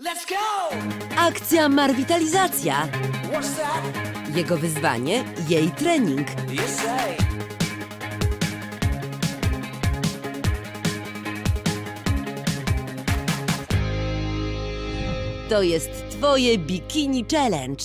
Let's go! Akcja Marwitalizacja. What's that? Jego wyzwanie, jej trening. You say. To jest twoje Bikini Challenge.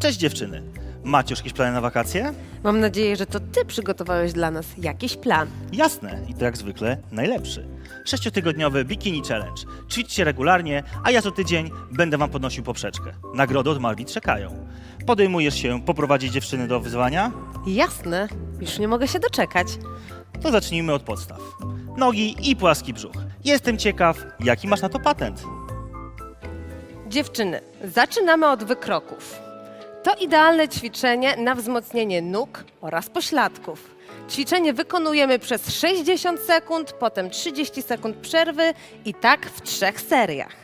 Cześć dziewczyny. Macie już jakieś plany na wakacje? Mam nadzieję, że to ty przygotowałeś dla nas jakiś plan. Jasne i to jak zwykle najlepszy. Sześciotygodniowy Bikini Challenge. Ćwiczcie regularnie, a ja co tydzień będę wam podnosił poprzeczkę. Nagrody od Malwi czekają. Podejmujesz się poprowadzić dziewczyny do wyzwania? Jasne, już nie mogę się doczekać. To zacznijmy od podstaw. Nogi i płaski brzuch. Jestem ciekaw, jaki masz na to patent. Dziewczyny, zaczynamy od wykroków. To idealne ćwiczenie na wzmocnienie nóg oraz pośladków. Ćwiczenie wykonujemy przez 60 sekund, potem 30 sekund przerwy i tak w trzech seriach.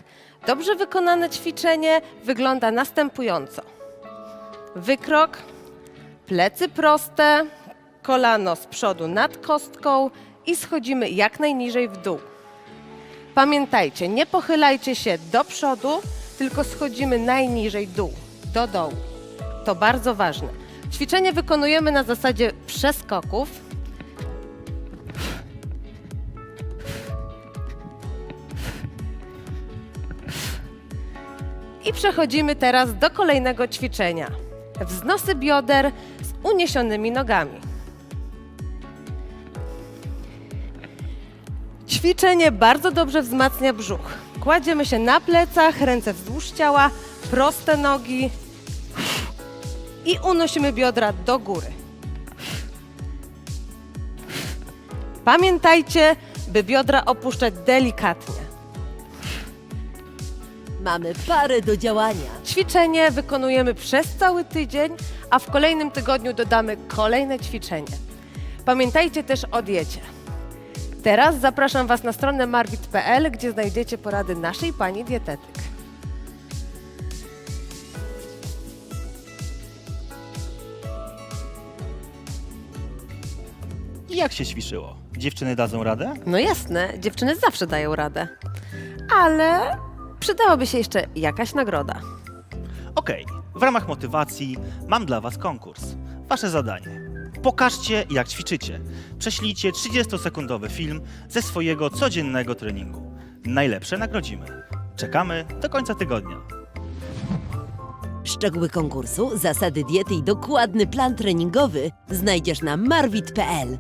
Dobrze wykonane ćwiczenie wygląda następująco. Wykrok, plecy proste, kolano z przodu nad kostką i schodzimy jak najniżej w dół. Pamiętajcie, nie pochylajcie się do przodu, tylko schodzimy najniżej dół, do dołu. To bardzo ważne. Ćwiczenie wykonujemy na zasadzie przeskoków. I przechodzimy teraz do kolejnego ćwiczenia. Wznosy bioder z uniesionymi nogami. Ćwiczenie bardzo dobrze wzmacnia brzuch. Kładziemy się na plecach, ręce wzdłuż ciała, proste nogi i unosimy biodra do góry. Pamiętajcie, by biodra opuszczać delikatnie. Mamy parę do działania. Ćwiczenie wykonujemy przez cały tydzień, a w kolejnym tygodniu dodamy kolejne ćwiczenie. Pamiętajcie też o diecie. Teraz zapraszam Was na stronę marbit.pl, gdzie znajdziecie porady naszej pani dietetyk. I jak się ćwiczyło? Dziewczyny dadzą radę? No jasne, dziewczyny zawsze dają radę. Ale przydałaby się jeszcze jakaś nagroda. Okej, w ramach motywacji mam dla Was konkurs. Wasze zadanie. Pokażcie, jak ćwiczycie. Prześlijcie 30-sekundowy film ze swojego codziennego treningu. Najlepsze nagrodzimy. Czekamy do końca tygodnia. Szczegóły konkursu, zasady diety i dokładny plan treningowy znajdziesz na marwit.pl.